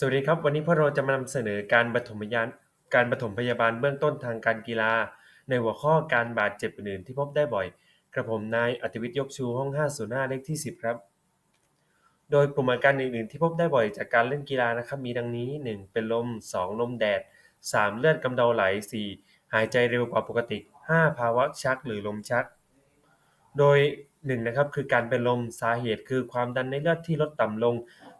สวัสดีครับ วันนี้พวกเราจะมานำเสนอการปฐมยานการปฐมพยาบาลเบื้องต้นทางการกีฬา ในหัวข้อการบาดเจ็บอื่นๆที่พบได้บ่อย กระผมนายอติวิทย์ยกชูห้อง 505 เลขที่ 10 ครับ โดยกลุ่มอาการอื่นๆ ที่พบได้บ่อยจากการเล่นกีฬานะครับมีดังนี้ 1. เป็นลม 2. ลมแดด 3. เลือดกำเดาไหล 4. หายใจเร็วกว่าปกติ 5. ภาวะชักหรือลมชัก โดย1นะครับคือการเป็นลมสาเหตุคือความดันในเลือดที่ลดต่ำลง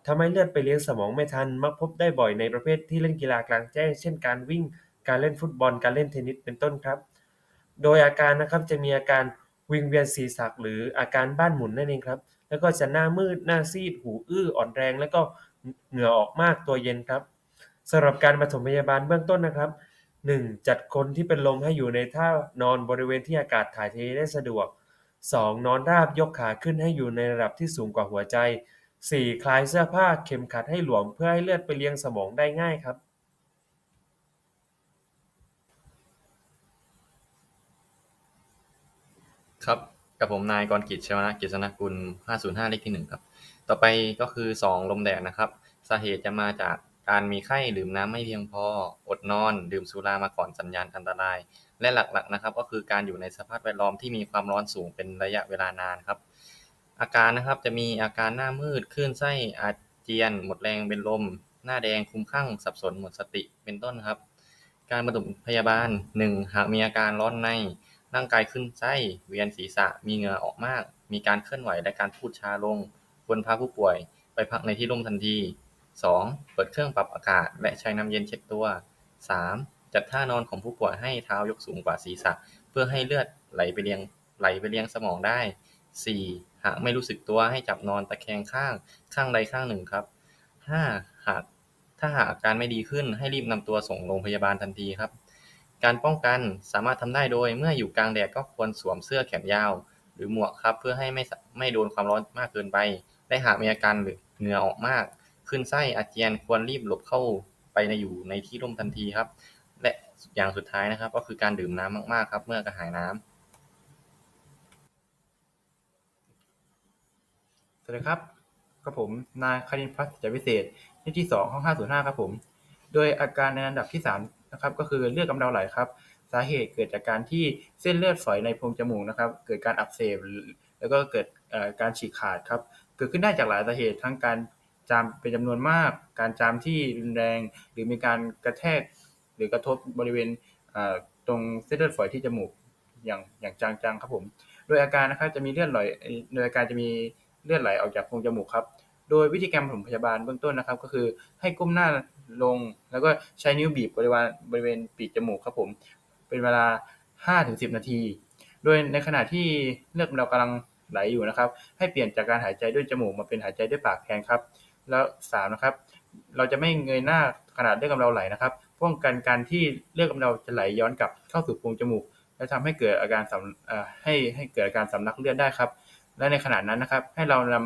ทำให้เลือดไปเลี้ยงสมองไม่ทัน มักพบได้บ่อยในประเภทที่เล่นกีฬากลางแจ้ง เช่น การวิ่ง การเล่นฟุตบอล การเล่นเทนนิส เป็นต้นครับ โดยอาการนะครับจะมีอาการวิงเวียนศีรษะหรืออาการบ้านหมุนนั่นเองครับ แล้วก็จะหน้ามืด หน้าซีด หูอื้อ อ่อนแรง แล้วก็เหงื่อออกมาก ตัวเย็นครับสำหรับการปฐมพยาบาลเบื้องต้นนะครับ 1. จัดคนที่เป็นลมให้อยู่ในท่านอนบริเวณที่อากาศถ่ายเทได้สะดวก 2. นอนราบยกขาขึ้นให้อยู่ในระดับที่สูงกว่าหัวใจ 4. คลายเสื้อผ้าเข็มขัดให้หลวมเพื่อให้เลือดไปเลี้ยงสมองได้ง่ายครับครับกับผมนายกรกิจชวนะกฤษณกุล 505 เลขที่ 1 ครับ ต่อไปก็คือ 2 ลมแดดนะครับ สาเหตุจะมาจากการมีไข้ดื่มน้ำไม่เพียงพอ อดนอน ดื่มสุรามาก่อนสัญญาณอันตราย และหลักๆนะครับ ก็คือการอยู่ในสภาพแวดล้อมที่มีความร้อนสูงเป็นระยะเวลานานครับ อาการนะครับ จะมีอาการหน้ามืดคลื่นไส้อาเจียน หมดแรงเป็นลม หน้าแดงคลุ้มคลั่งสับสนหมดสติเป็นต้นครับ การปฐมพยาบาล 1. หากมีอาการร้อนในร่างกายคลื่นไส้เวียนศีรษะมีเหงื่อออกมาก มีการเคลื่อนไหวและการพูดช้าลง ควรพาผู้ป่วยไปพักในที่ร่มทันที 2. เปิดเครื่องปรับอากาศ และใช้น้ำเย็นเช็ดตัว 3. จัดท่านอนของผู้ป่วยให้เท้ายกสูงกว่าศีรษะ เพื่อให้เลือดไหลไปเลี้ยงไหลไปเลี้ยงสมองได้ 4. หากไม่รู้สึกตัวให้จับนอนตะแคงข้างข้างใดข้างหนึ่งครับ 5. หากถ้าหากอาการไม่ดีขึ้นให้รีบนำตัวส่งโรงพยาบาลทันทีครับ การป้องกันสามารถทำได้โดยเมื่ออยู่กลางแดดก็ควรสวมเสื้อแขนยาว หรือหมวกครับ เพื่อให้ไม่ไม่โดนความร้อนมากเกินไป และหากมีอาการหรือเหงื่อออกมากคลื่นไส้อาเจียนควรรีบหลบเข้าไปในอยู่ในที่ร่มทันทีครับ และอย่างสุดท้ายนะครับ ก็คือการดื่มน้ำมากๆครับ เมื่อกระหายน้ำ วัสดีครับกับผมนายคณินพัฒน์กิจวิเศษเลขที่ 2 ห้อง 505 ครับผม โดยอาการในลำดับที่ 3 นะครับ ก็คือเลือดกำเดาไหลครับ สาเหตุเกิดจากการที่เส้นเลือดฝอยในโพรงจมูกนะครับ เกิดการอักเสบแล้วก็เกิดการฉีกขาดครับ เกิดขึ้นได้จากหลายสาเหตุทั้งการจามเป็นจำนวนมาก การจามที่รุนแรง หรือมีการกระแทก หรือกระทบบริเวณตรงเส้นเลือดฝอยที่จมูกอย่างอย่างจังๆครับผม โดยอาการนะครับจะมีเลือดไหลโดยอาการจะมี เลือดไหลออกจากโพรงจมูกครับ โดยวิธีการปฐมพยาบาลเบื้องต้นนะครับ ก็คือให้ก้มหน้าลง แล้วก็ใช้นิ้วบีบบริเวารบริเวณปีกจมูกครับผม เป็นเวลา 5-10 นาที โดยในขณะที่เลือดเรากำลังไหลอยู่นะครับ ให้เปลี่ยนจากการหายใจด้วยจมูกมาเป็นหายใจด้วยปากแทนครับ แล้ว3นะครับ เราจะไม่เงยหน้าขณะเลือดกำเดาไหลนะครับ ป้องกันการที่เลือดกำเดาจะไหลย้อนกลับเข้าสู่โพรงจมูก และทำให้เกิดอาการสำให้ให้เกิดอาการสำลักเลือดได้ครับ และในขณะนั้นนะครับ ให้เราน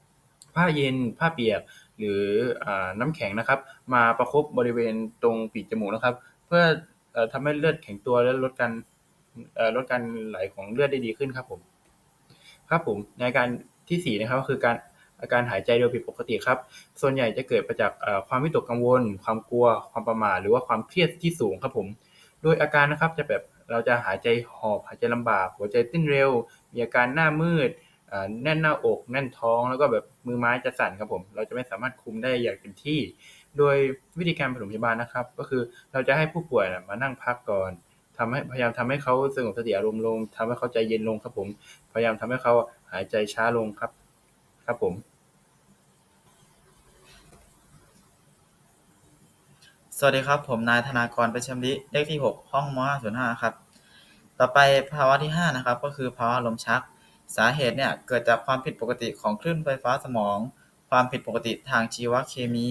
ำผ้าเย็นผ้าเปียก หรืออน้ำแข็งนะครับ มาประคบบริเวณตรงปีกจมูกนะครับ เพื่ออ่อทำให้เลือดแข็งตัวและลดการลดการไหลของเลือดได้ดีขึ้นครับผมครับผมในอาการที่4นะครับก็คือการอาการหายใจโดยผิดปกติครับ ส่วนใหญ่จะเกิดมาจากความวิตกกังวล ความกลัว ความประหม่าหรือว่าความเครียดที่สูงครับผม โดยอาการนะครับจะแบบเราจะหายใจหอบหายใจลำบาก หัวใจเต้นเร็ว มีอาการหน้ามืด แน่นหน้าอกแน่นท้องแล้วก็แบบมือไม้จะสั่นครับผม เราจะไม่สามารถคุมได้อย่างเต็มที่ โดยวิธีการปฐมพยาบาลนะครับ ก็คือเราจะให้ผู้ป่วยนะมานั่งพักก่อนทำให้พยายามทำให้เขาสงบสติอารมณ์ลงทำให้เขาใจเย็นลงครับผม พยายามทำให้เขาหายใจช้าลงครับ ครับผม สวัสดีครับ ผมนายธนากรป็นชำนิเลขที่ 6 ห้องม 505 ครับ ต่อไปภาวะที่ 5 นะครับ ก็คือภาวะลมชัก สาเหตุเนี่ยเกิดจากความผิดปกติของคลื่นไฟฟ้าสมอง ความผิดปกติทางชีวเคมี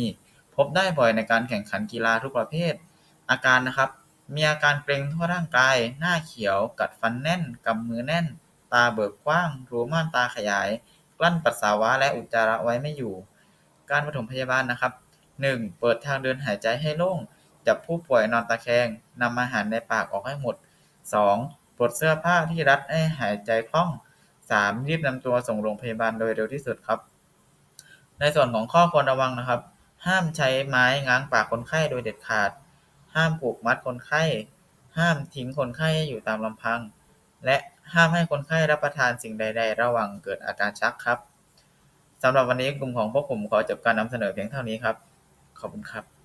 พบได้บ่อยในการแข่งขันกีฬาทุกประเภท อาการนะครับ มีอาการเกร็งทั่วร่างกาย หน้าเขียว กัดฟันแน่น กำมือแน่น ตาเบิกกว้าง รูม่านตาขยาย กลั้นปัสสาวะและอุจจาระไว้ไม่อยู่ การปฐมพยาบาลนะครับ 1. เปิดทางเดินหายใจให้โล่ง จับผู้ป่วยนอนตะแคงนำอาหารในปากออกให้หมด 2. ปลดเสื้อผ้าที่รัดให้หายใจคล่อง 3. รีบนำตัวส่งโรงพยาบาลโดยเร็วที่สุดครับ ในส่วนของข้อควรระวังนะครับ ห้ามใช้ไม้ง้างปากคนไข้โดยเด็ดขาด ห้ามผูกมัดคนไข้ ห้ามทิ้งคนไข้อยู่ตามลำพัง และห้ามให้คนไข้รับประทานสิ่งใด ๆ ระหว่างเกิดอาการชักครับสำหรับวันนี้กลุ่มของพวกผมขอจบการนำเสนอเพียงเท่านี้ครับ ขอบคุณครับ